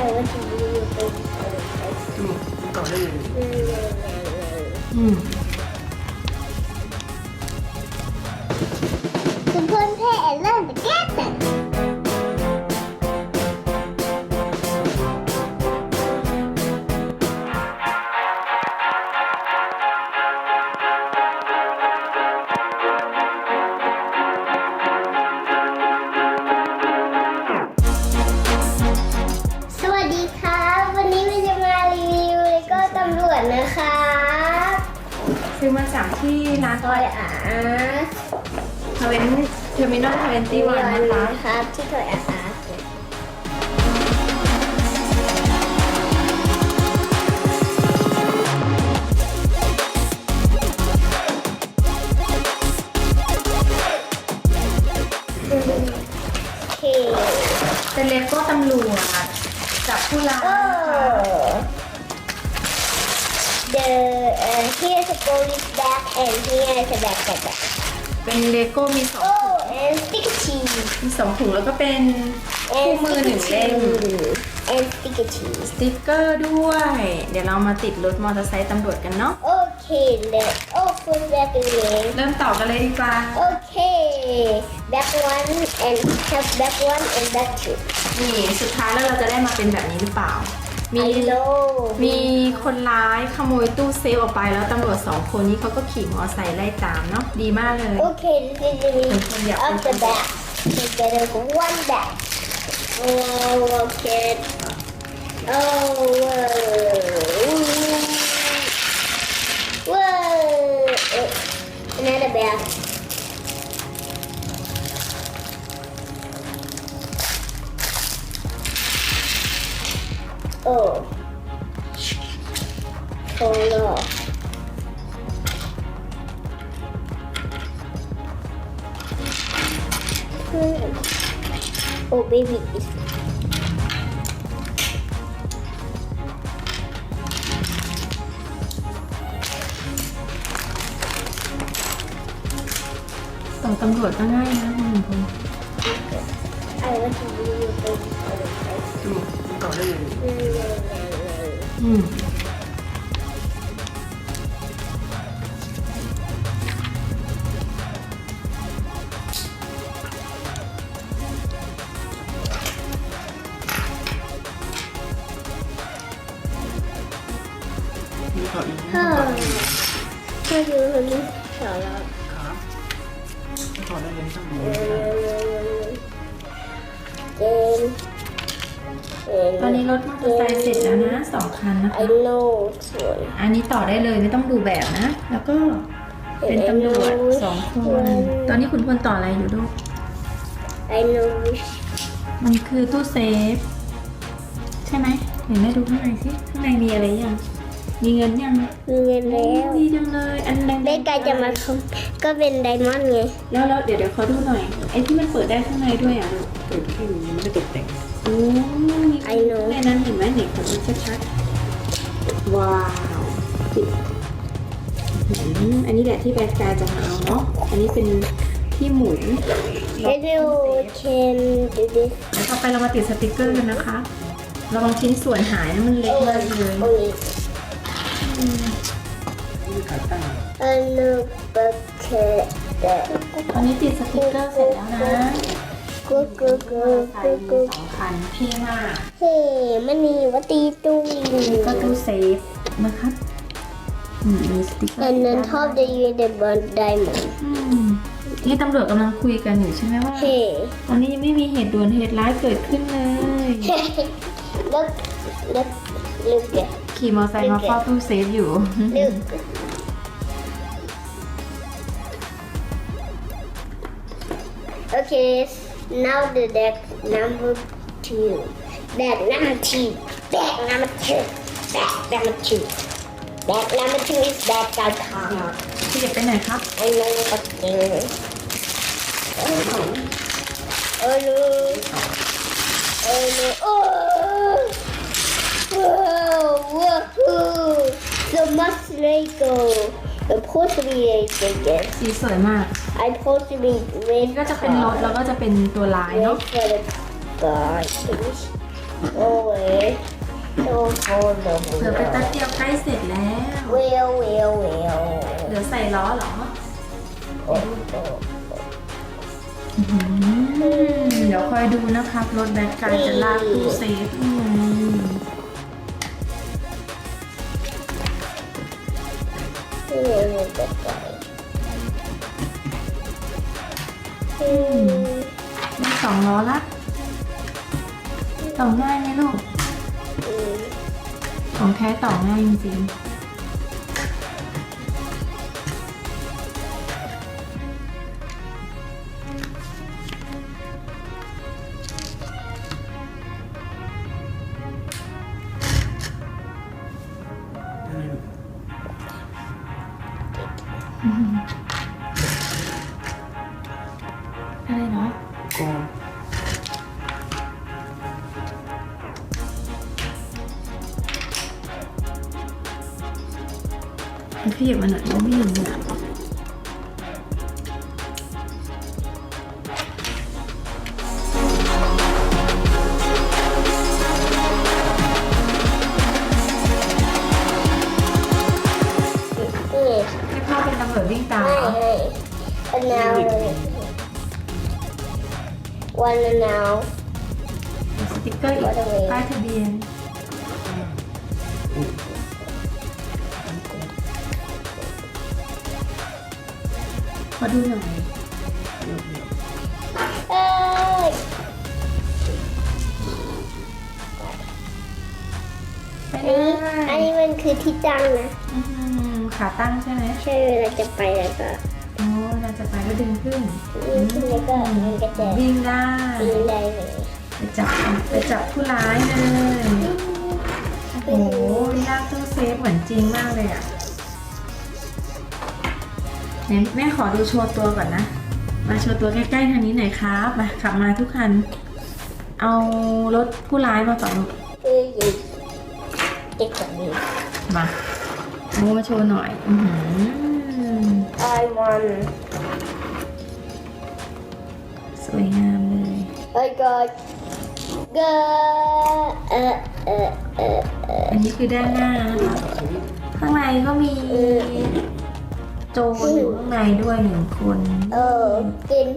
I want to do it. อืมต่อได้เลยอืมคุณเพื่อนแพ้เริ่มไปแก้แต่ ซื้อมาจากที่ร้านทอยอาร์ทเวนเทอร์มินอลทเวนตี้วันนะคะครับที่ทอยอาร์โอเคเป็นเลโก้ตำรวจจากผู้ร้ายโอ้นะคะ The uh, here's a police bag and here is a backpack bag. เป็นเลโก้มีสอง Oh, and sticky cheese. มีสองถุงแล้วก็เป็นคู่ And มือหนึ่งเล่ม And sticky cheese. สติ๊กเกอร์ด้วย เดี๋ยวเรามาติดรถมอเตอร์ไซค์ตำรวจกันเนาะ Okay, let oh first back again. เริ่มต่อกันเลยดีกว่า Okay, back one and have back one and back two. นี่สุดท้ายแล้วเราจะได้มาเป็นแบบนี้หรือเปล่า มี I know. มีคนร้ายขโมยตู้เซฟออกไปแล้วตำรวจสองคนนี้เขาก็ขี่มอเตอร์ไซค์ไล่ตามเนาะดีมากเลย Okay, this is the Open the- of the back. So there is one back. Oh, okay. Oh, whoa. Whoa. Another back. Oh, baby. It's ส่งตำรวจก็ง่ายนะคุณหนึ่งคน I want to do เขาอีกเฮ้ยถ้าอยู่ตนี้อนเราครับถอได้เลยไม่ร็วเร็วเร็ตอนนี้รถมอเตอร์ไซค์เสร็จแล้วนะสองคันนะไอคะโน่สวยอันนี้ต่อได้เลยไม่ต้องดูแบบนะ แล้วก็เป็นตำรวจสองคน ตอนนี้คุณควรต่ออะไรอยู่ลูกไอโน่มันคือตู้เซฟ ใช่ไหมเห็นไหมดูข้างในสิข้างในมีอะไรยัง มีเงินยังมีเงินแล้วดีจังเลย อันแดงๆได้ไกลจะมาทำก็เป็นไดมอนด์ไง แล้วแล้วเดี๋ยวเดี๋ยวขอดูหน่อย ไอ้ที่มันเปิดได้ข้างในด้วยอะลูกเปิดแค่นี้ยังไม่ได้ตกแต่งโอ้มีในนั้นเห็นไหมไหนขอดูชัดๆ ว้าวปิดอืมอันนี้แหละที่แบรนด์กายจะมาเอาเนาะ อันนี้เป็นที่หมุนเดี๋ยว can do this แล้วต่อไปเรามาติดสติกเกอร์กันนะคะระวังชิ้นส่วนหายนะมันเล็กมากเลย only นี่คือขาตั้ง a new bucket ตอนนี้ติดสติกเกอร์เสร็จแล้วนะกูกูกูใส่กูมีกูสองคันที่หน้าเฮ้มันมีวัตตีตุ้งแล้วก็ตู้เซฟนะครับอืมมีสติกเกอร์ And on top the you the burnt diamond อืมนี่ตำรวจกำลังคุยกันอยู่ใช่ไหมว่า Hey ตอนนี้ยังไม่มีเหตุด่วนเหตุร้ายเกิดขึ้นเลย look look look at ขี่มอเตอร์ไซค์มาเฝ้าตู้เซฟอยู่ look Okay now the deck number two deck number two deck number two deck number two deck number two is deck I can't พี่เด็กไปไหนครับ I know what to do Oh no Oh no Oh Whoa Whoa The must Lego The supposed to be Lego yes สีสวยมาก I supposed to be นี่ red ก็จะเป็นรถ แล้วก็จะเป็นตัวลาย Wait เนาะ for the guy please Away. So for the เผื่อไปแป๊บเดียวใกล้เสร็จแล้ว wheel, wheel, wheel. เหลือใส่ล้อเหรอ Oh, oh. อืมเดี๋ยวคอยดูนะครับ รถแบทการจะลากตู้เซฟอืม Here is the guy. Hmm. มีสองล้อละต่อง่ายไหมลูก Hmm. ของแท้ต่อง่ายจริงอ อะไรเนาะกองพี่หยิบมาหน่อยมองไม่เห็นเลย one and now. สติ๊กเกอร์อีกป้ายทะเบียน ขอดูหน่อย Hey. ไปอันเลนี้ยอันนี้มันคือที่ตั้งนะอืมขาตั้งใช่ไหมใช่เวลาจะไปแล้วก็ โอ้ เราจะไปก็ดึงขึ้นวิ่งขึ้นแล้วก็มันก็จะวิ่งได้วิ่งได้เลยไปจับไปจับผู้ร้ายเลยโอ้โหลากตู้เซฟเหมือนจริงมากเลยอะไหนแม่ขอดูโชว์ตัวก่อนนะ มาโชว์ตัวใกล้ๆทางนี้หน่อยครับมาขับมาทุกคัน เอารถผู้ร้ายมาก่อนลูกคือยิงเด็กกว่านี้มาโอ้มาโชว์หน่อย อือหือ I want สวยงามเลย I got go เออเออเออเอออันนี้คือด้านหน้านะคะข้างในก็มีโจรอยู่ข้างในด้วยหนึ่งคนเออ then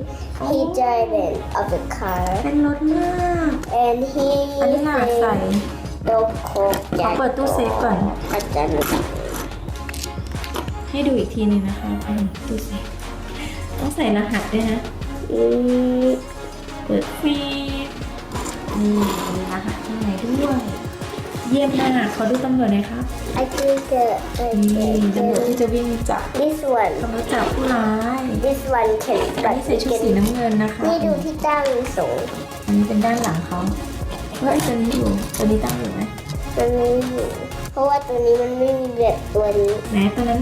he driving of the car เป็นรถมาก and he อันนี้หนาใส่ don't cook ขอเปิดตู้เซฟก่อน อาจารย์ ให้ดูอีกทีหนึงนะคะอืมดูสิต้องใส่รหัสด้วยนะอืมเปิดฟีดนี่มีรหัสข้างในด้วย เยี่ยมมากขอดูตำรวจหน่อยครับ I think uh, นี่ตำรวจที่จะวิ่งจับ this one ตำรวจจับผู้ร้าย this one can อันนี้ใส่ชุดสีน้ำเงินนะคะนี่ดูที่ตั้งสูงอันนี้เป็นด้านหลังเขาเฮ้ยตัวนี้อยู่ตัวนี้ตั้งอยู่ไหมมันไม่อยู่เพราะว่าตัวนี้มันไม่มีแบบตัวนี้ไหนตัวนั้น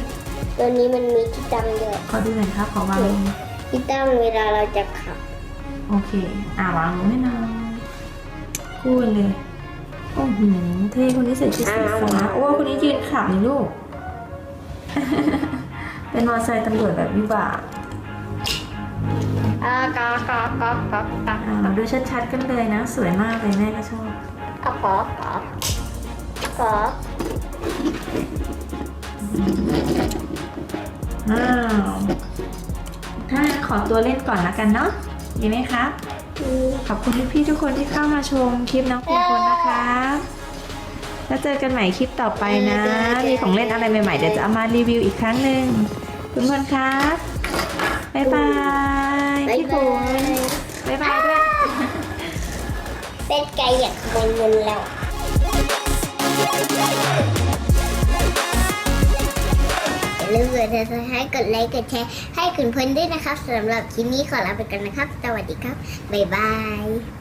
ตัวนี้มันมีที่ตั้งด้วยขอดูหน่อยครับ ขอวางลงที่ตั้งเวลาเราจะขับ โอเค อ่าวางลงให้หน่อยคู่กันเลย โอ้โหเท่คนนี้ใส่ชุดสีฟ้าโอ้คนนี้ยืนขับนี่ลูก เป็นมอเตอร์ไซค์ตำรวจแบบวิบากอ่ากากากากากาอ่าเราดูชัดๆกันเลยนะ สวยมากเลยแม่ก็ชอบอะขอขอข ออ้าวถ้างั้นขอตัวเล่นก่อนละกันเนาะดีไหมครับอืมขอบคุณพี่ๆทุกคนที่เข้ามาชมคลิปน้องปีคนนะคะ แล้วเจอกันใหม่คลิปต่อไปนะ มีของเล่นอะไรใหม่ๆ เดี๋ยวจะเอามารีวิวอีกครั้งหนึ่งคุณคนครับบ๊ายบายบ๊ายพี่บาคุณยบ๊ายบายด้วย เป็นไก่อยากขโมยเงินแล้วอย่า ลืมกดติดตามให้กดไลค์กดแชร์ให้คุณเพื่อนด้วยนะครับสำหรับคลิปนี้ขอลาไปกันนะครับ สวัสดีครับ บ๊ายบาย